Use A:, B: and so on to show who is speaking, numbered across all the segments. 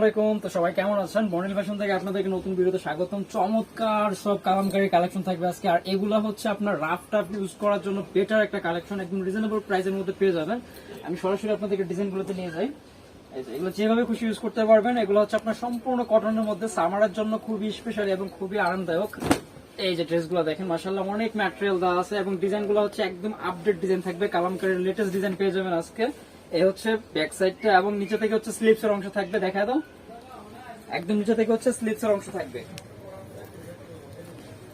A: আলাইকুম। তো সবাই কেমন আছেন? থেকে নতুন স্বাগতম। চমৎকার সব কালেকশন থাকবে আজকে। আর এগুলো হচ্ছে আপনার ইউজ করার জন্য বেটার একটা কালেকশন প্রাইসের মধ্যে পেয়ে যাবেন। আমি সরাসরি নিয়ে যাই। এগুলো যেভাবে খুশি ইউজ করতে পারবেন, এগুলো হচ্ছে আপনার সম্পূর্ণ কটনের মধ্যে। সামারের জন্য খুবই স্পেশাল এবং খুবই আরামদায়ক। এই যে ড্রেসগুলো দেখেন মাসাল্লাহ অনেক ম্যাটেরিয়াল দেওয়া আছে এবং ডিজাইনগুলো হচ্ছে একদম আপডেট ডিজাইন থাকবে। কালামকারীর লেটেস্ট ডিজাইন পেয়ে যাবেন আজকে। এই হচ্ছে ব্যাক সাইডটা এবং নিচে থেকে হচ্ছে স্লিপস এর অংশ থাকবে দেখা দাও। একদম নিচে থেকে হচ্ছে স্লিপস এর অংশ থাকবে।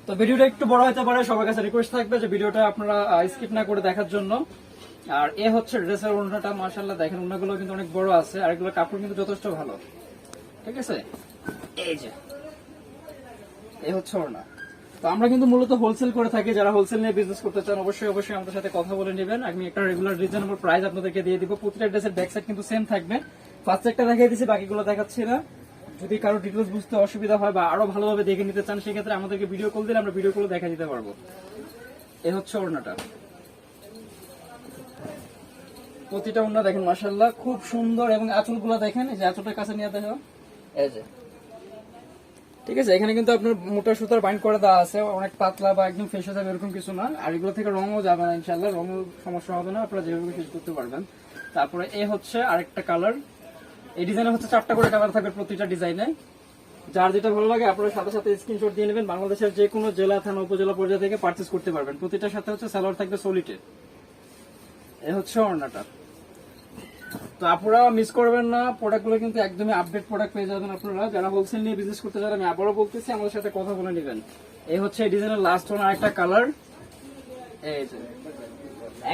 A: তো ভিডিওটা একটু বড় হতে পারে, সবার কাছে রিকোয়েস্ট থাকবে যে ভিডিওটা আপনারা স্কিপ না করে দেখার জন্য। আর এ হচ্ছে ড্রেসের ওড়নাটা মাশাল্লাহ দেখেন ওড়নাগুলো কিন্তু অনেক বড় আছে, আর এগুলো কাপড় কিন্তু যথেষ্ট ভালো। ঠিক আছে? এই যে। এই হচ্ছে ওড়না। তো আমরা কিন্তু মূলত হোলসেল করে থাকি। যারা হোলসেল নিয়ে বিজনেস করতে চান, অবশ্যই অবশ্যই আমাদের সাথে কথা বলে নেবেন। আমি একটা রেগুলার রিজনেবল প্রাইস আপনাদেরকে দিয়ে দিব। প্রতিটা ড্রেসের ব্যাক সাইড কিন্তু সেম থাকবে। ফার্স্ট একটা দেখিয়ে দিচ্ছি বাকিগুলো দেখাচ্ছি না। যদি কারও ডিটেলস বুঝতে অসুবিধা হয় বা আরও ভালোভাবে দেখে নিতে চান, সেক্ষেত্রে আমাদেরকে ভিডিও কল দিলে আমরা ভিডিও কল দেখা দিতে পারব। এ হচ্ছে ওড়নাটা। প্রতিটা ওড়না দেখেন মাসাল্লাহ খুব সুন্দর এবং আঁচলগুলো দেখেন। এই যে আঁচলটার কাছে নিয়ে দেখো এই যে। ঠিক আছে, এখানে কিন্তু আপনার মোটা সুতার বাইন্ড করে দেওয়া আছে, অনেক পাতলা বা একদম ফেসে যাবে এরকম কিছু না। আর এগুলো থেকে রঙও যাবে না ইনশাল্লাহ রঙও সমস্যা হবে না, আপনারা যেভাবে ইউজ করতে পারবেন। তারপরে এ হচ্ছে আরেকটা কালার এই ডিজাইনে হচ্ছে চারটা করে কালার থাকবে প্রতিটা ডিজাইনে যার যেটা ভালো লাগে, আপনারা সাথে সাথে স্ক্রিনশট দিয়ে নেবেন। বাংলাদেশের যে কোনো জেলা, থানা, উপজেলা পর্যায়ে থেকে পার্চেস করতে পারবেন। প্রতিটার সাথে হচ্ছে সালোয়ার থাকবে সলিটে এ। হচ্ছে ওড়নাটা তো আপনারা মিস করবেন না প্রোডাক্টগুলো কিন্তু একদমই আপডেট প্রোডাক্ট পেয়ে যাবেন আপনারা। যারা হোলসেল নিয়ে বিজনেস করতে চান আমি আবারও বলতেছি, আমাদের সাথে কথা বলে নেবেন। এই হচ্ছে এই ডিজাইনের লাস্ট ওয়ান আরেকটা কালার এই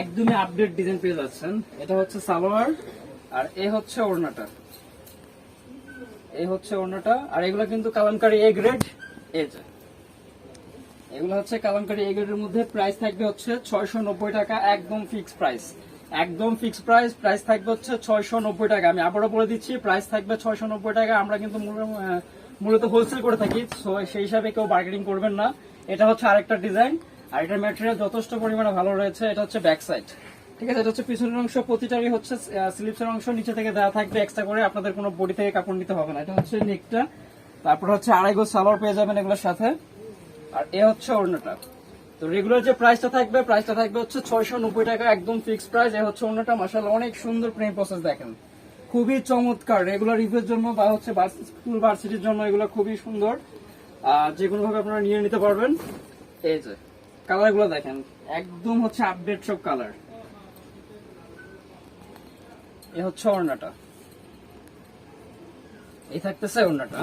A: একদমই আপডেট ডিজাইন পেয়ে যাচ্ছেন। এটা হচ্ছে সালোয়ার, আর এ হচ্ছে ওড়নাটা। এই হচ্ছে ওড়নাটা, আর এগুলো কিন্তু কালামকারি এ গ্রেড এই যে, এগুলো হচ্ছে কালামকারি এ গ্রেডের মধ্যে প্রাইস থাকবে হচ্ছে ছয়শো নব্বই টাকা, একদম ফিক্স প্রাইস একদম ফিক্সড প্রাইস প্রাইস থাকবে হচ্ছে ছয়শো নব্বই টাকা। আমি আবারও বলে দিচ্ছি প্রাইস থাকবে ছয়শো নব্বই টাকা, আমরা কিন্তু মূল- মূলত হোলসেল করে থাকি। So, সেই হিসাবে কেউ বার্গেনিং করবেন না। এটা হচ্ছে আরেকটা ডিজাইন আর এটার ম্যাটেরিয়াল যথেষ্ট পরিমাণে ভালো রয়েছে। এটা হচ্ছে ব্যাক সাইড ঠিক আছে, এটা হচ্ছে পিছনের অংশ। প্রতিটারই হচ্ছে স্লিপসের অংশ নিচে থেকে দেওয়া থাকবে এক্সট্রা করে। আপনাদের কোনো বডি থেকে কাপড় নিতে হবে না। এটা হচ্ছে নেকটা তারপর হচ্ছে আড়াই গো সালোয়ার পেয়ে যাবেন এগুলোর সাথে। আর এ হচ্ছে অন্যটা তো রেগুলার যে প্রাইসটা থাকবে প্রাইসটা থাকবে হচ্ছে ছয়শো নব্বই টাকা একদম ফিক্স প্রাইস এ হচ্ছে অন্যটা মাসাল অনেক সুন্দর প্রেম প্রসেস দেখেন। খুবই চমৎকার রেগুলার ইউজের জন্য বা হচ্ছে স্কুল ভার্সিটির জন্য এগুলো খুবই সুন্দর। আর যে কোনো ভাবে আপনারা নিয়ে নিতে পারবেন, এই যে কালারগুলো দেখেন, একদম হচ্ছে আপডেট সব কালার এ হচ্ছে অন্যটা। এই থাকতেছে ওড়নাটা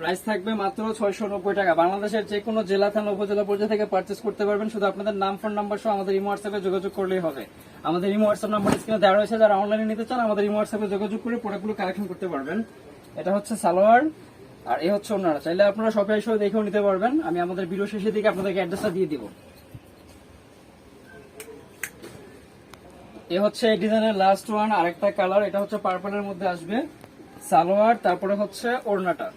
A: প্রাইস থাকবে মাত্র ছয়শো নব্বই টাকা। বাংলাদেশের যে কোনো জেলা, থানা, উপজেলা পর্যায়ে থেকে পার্চেস করতে পারবেন। শুধু আপনাদের নাম ফোন নাম্বার সহ আমাদের ইমো হোয়াটসঅ্যাপে যোগাযোগ করলেই হবে। আমাদের ইমো হোয়াটসঅ্যাপ নাম্বার স্ক্রিনে দেওয়া রয়েছে। যারা অনলাইনে নিতে চান, আমাদের ইমো হোয়াটসঅ্যাপে যোগাযোগ করে প্রোডাক্টগুলো কালেকশন করতে পারবেন। এটা হচ্ছে সালোয়ার, আর এ হচ্ছে ওনারা চাইলে আপনারা সবাই এসেও দেখেও নিতে পারবেন। আমি আমাদের ভিডিও শেষের দিকে আপনাদেরকে অ্যাড্রেসটা দিয়ে দিব। এ হচ্ছে এই ডিজাইনের লাস্ট ওয়ান আরেকটা কালার এটা হচ্ছে পার্পলের মধ্যে আসবে। সালোয়ার, তারপরে হচ্ছে ওড়নাটা।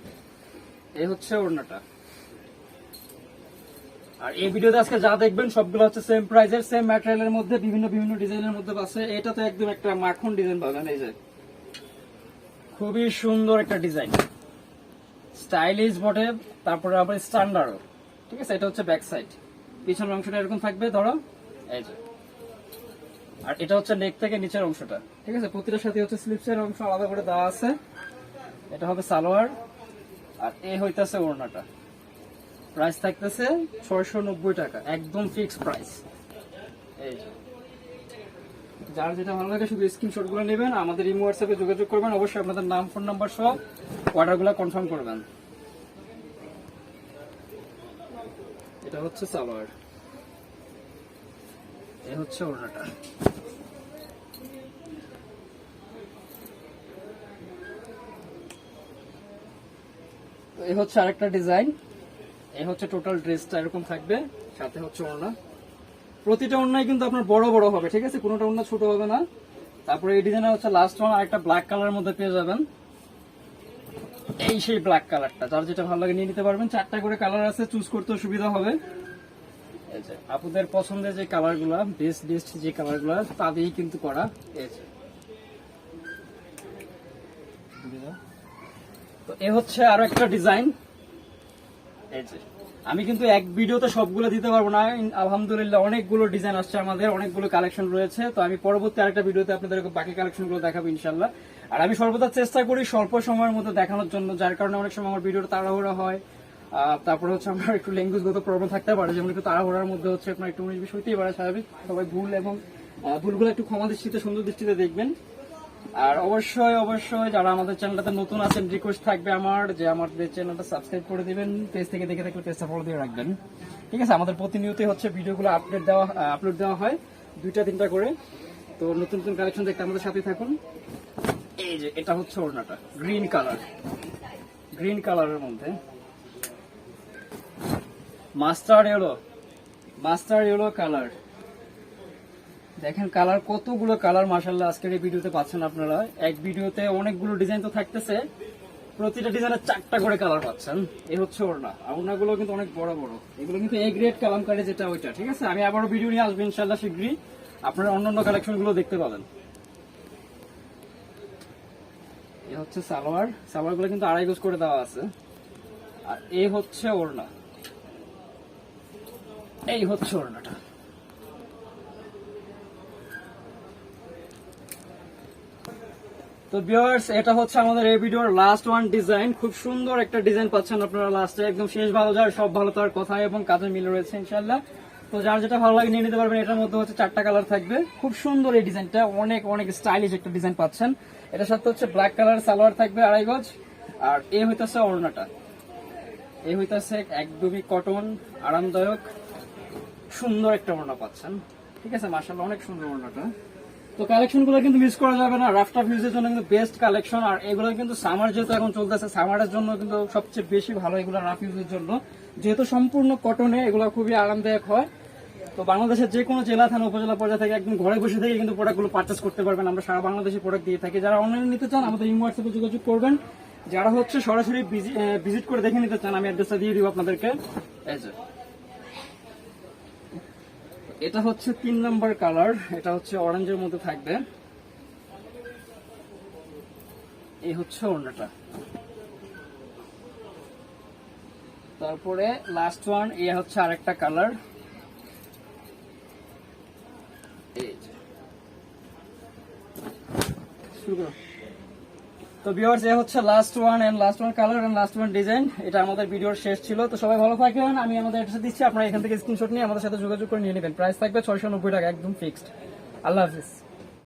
A: এই হচ্ছে ওড়নাটা। আর এই ভিডিওতে আজকে যা দেখবেন, সবগুলো হচ্ছে সেম প্রাইসের সেম ম্যাটেরিয়ালের মধ্যে, বিভিন্ন বিভিন্ন ডিজাইনের মধ্যে আছে। এটা তো একদম একটা মাখন ডিজাইন পাবেন, এই যে। খুবই সুন্দর একটা ডিজাইন স্টাইলিশ বটে, তারপরে আবার স্ট্যান্ডার্ড ঠিক আছে? এটা হচ্ছে ব্যাক সাইড পিছনের অংশটা এরকম থাকবে, ধরো। এই যে। আর এটা হচ্ছে নেক থেকে নিচের অংশটা। ঠিক আছে? প্রতিটার সাথে হচ্ছে স্লিপসের অংশ আলাদা করে দেওয়া আছে। এটা হবে সালোয়ার। আর এ হইতাছে ওড়নাটা। প্রাইস থাকতেছে ছয়শো নব্বই টাকা, একদম ফিক্স প্রাইস এই। যার যেটা ভালো লাগে শুধু স্ক্রিনশটগুলো নেবেন, আমাদের ইমো হোয়াটসঅ্যাপে যোগাযোগ করবেন, অবশ্যই আপনাদের নাম ফোন নাম্বার সহ অর্ডারগুলো কনফার্ম করবেন। এটা হচ্ছে সালোয়ার। এ হচ্ছে ওড়নাটা। এই হচ্ছে আরেকটা ডিজাইন। এই হচ্ছে টোটাল ড্রেসটা এরকম থাকবে, সাথে হচ্ছে ওড়না। প্রতিটা ওড়নাই কিন্তু আপনার বড় বড় হবে, ঠিক আছে? কোনোটা ওড়না ছোট হবে না। তারপরে এই ডিজাইনে হচ্ছে লাস্ট ওয়ান আরেকটা ব্ল্যাক কালারের মধ্যে পেয়ে যাবেন। এই সেই ব্ল্যাক কালারটা যার যেটা ভালো লাগে নিয়ে নিতে পারবেন। চারটা করে কালার আছে চুজ করতে সুবিধা হবে। আপুদের পছন্দের যে কালারগুলা বেস্ট বেস্ট যে কালারগুলা তা দিয়েই কিন্তু করা। এই তো এ হচ্ছে আরও একটা ডিজাইন এই যে। আমি কিন্তু এক ভিডিওতে সবগুলো দিতে পারব না। আলহামদুলিল্লাহ অনেকগুলো ডিজাইন আসছে আমাদের অনেকগুলো কালেকশন রয়েছে। তো আমি পরবর্তী আরেকটা ভিডিওতে আপনাদের বাকি কালেকশনগুলো দেখাবো ইনশাল্লাহ আর আমি সর্বদা চেষ্টা করি স্বল্প সময়ের মধ্যে দেখানোর জন্য যার কারণে অনেক সময় আমার ভিডিওটা তাড়াহুড়া হয়। তারপরে হচ্ছে আমার একটু ল্যাঙ্গুয়েজগত প্রবলেম থাকতে পারে যেমন একটু তাড়াহুড়ার মধ্যে হচ্ছে আপনার একটু উনিশ বিশ হইতেই পারে স্বাভাবিক। সবাই ভুল এবং ভুলগুলো একটু ক্ষমা দৃষ্টিতে সুন্দর দৃষ্টিতে দেখবেন। আর অবশ্যই অবশ্যই যারা আমাদের চ্যানেলটাতে নতুন আছেন রিকোয়েস্ট থাকবে আমার যে আমাদের চ্যানেলটা সাবস্ক্রাইব করে দিবেন পেজ থেকে দেখে থাকলে পেজটা ফলো দিয়ে রাখবেন। ঠিক আছে? আমাদের প্রতিনিয়তই হচ্ছে ভিডিওগুলো আপডেট দেওয়া আপলোড দেওয়া হয় দুইটা, তিনটা করে। তো নতুন নতুন কালেকশন দেখতে আমাদের সাথে থাকুন। এই যে, এটা হচ্ছে ওড়নাটা গ্রিন কালার গ্রিন কালারের মধ্যে master yellow master yellow colour দেখেন কালার, কতগুলো কালার মার্শাল্লাহ আজকের এই ভিডিওতে পাচ্ছেন আপনারা। এক ভিডিওতে অনেকগুলো ডিজাইন তো থাকতেছে, প্রতিটা ডিজাইনের চারটা করে কালার পাচ্ছেন। এই হচ্ছে ওড়না, আর ওড়নাগুলো কিন্তু অনেক বড় বড়। এগুলো কিন্তু এ গ্রেড কালামকারি যেটা ওইটা, ঠিক আছে? আমি আবারও ভিডিও নিয়ে আসব ইনশাল্লাহ শীঘ্রই। আপনারা অন্যান্য কালেকশনগুলো দেখতে পাবেন। এ হচ্ছে সালোয়ার। সালোয়ারগুলো কিন্তু আড়াই গোজ করে দেওয়া আছে। আর এ হচ্ছে ওড়না। এই হচ্ছে ওড়নাটা। তো ভিউয়ার্স, এটা হচ্ছে আমাদের এই ভিডিওর লাস্ট ওয়ান ডিজাইন খুব সুন্দর একটা ডিজাইন পাচ্ছেন আপনারা লাস্টে একদম শেষ ভালো যার, সব ভালো তার কথা এবং কাজে মিল রয়েছে ইনশাল্লাহ তো যার যেটা ভালো লাগে নিয়ে নিতে পারবেন, এটার মধ্যে হচ্ছে চারটা কালার থাকবে। খুব সুন্দর এই ডিজাইনটা অনেক অনেক স্টাইলিশ একটা ডিজাইন পাচ্ছেন। এটার সাথে হচ্ছে ব্ল্যাক কালার সালোয়ার থাকবে আড়াই গজ। আর এ হইতেছে ওড়নাটা এ হইতেছে একদমই কটন আরামদায়ক, সুন্দর একটা ওড়না পাচ্ছেন। ঠিক আছে মার্শাল্লাহ অনেক সুন্দর ওড়নাটা তো কালেকশনগুলো কিন্তু মিস করা যাবে না। রাফটা ভিউজের জন্য কিন্তু বেস্ট কালেকশন আর এগুলো কিন্তু সামার যেহেতু এখন চলতেছে সামারের জন্য কিন্তু সবচেয়ে বেশি ভালো এগুলো রাফ ইউজের জন্য। যেহেতু সম্পূর্ণ কটনে এগুলো খুবই আরামদায়ক হয়। তো বাংলাদেশের যে কোনো জেলা থানা, উপজেলা পর্যায়ে থেকে একদম ঘরে বসে থেকে কিন্তু প্রোডাক্টগুলো পারচেস করতে পারবেন। আমরা সারা বাংলাদেশে প্রোডাক্ট দিয়ে থাকি। যারা অনলাইনে নিতে চান, আমাদের ইমো হোয়াটসঅ্যাপে যোগাযোগ করবেন। যারা হচ্ছে সরাসরি ভিজিট করে দেখে নিতে চান, আমি অ্যাড্রেসটা দিয়ে দিব আপনাদেরকে। এটা হচ্ছে তিন নাম্বার কালার, এটা হচ্ছে অরেঞ্জের মধ্যে থাকবে এই হচ্ছে ওড়নাটা তারপরে লাস্ট ওয়ান এ হচ্ছে আরেকটা কালার। শুরু করো। তো ভিউয়ার্স এ হচ্ছে last one and last one colour and last one design এটা আমাদের ভিডিওর শেষ ছিল। তো সবাই ভালো থাকবেন। আমি আমাদের অ্যাড্রেস দিচ্ছি। আপনারা এখান থেকে স্ক্রিনশট নিয়ে আমাদের সাথে যোগাযোগ করে নিয়ে নেবেন। প্রাইস থাকবে ছয়শো নব্বই টাকা, একদম ফিক্সড আল্লাহ হাফিজ।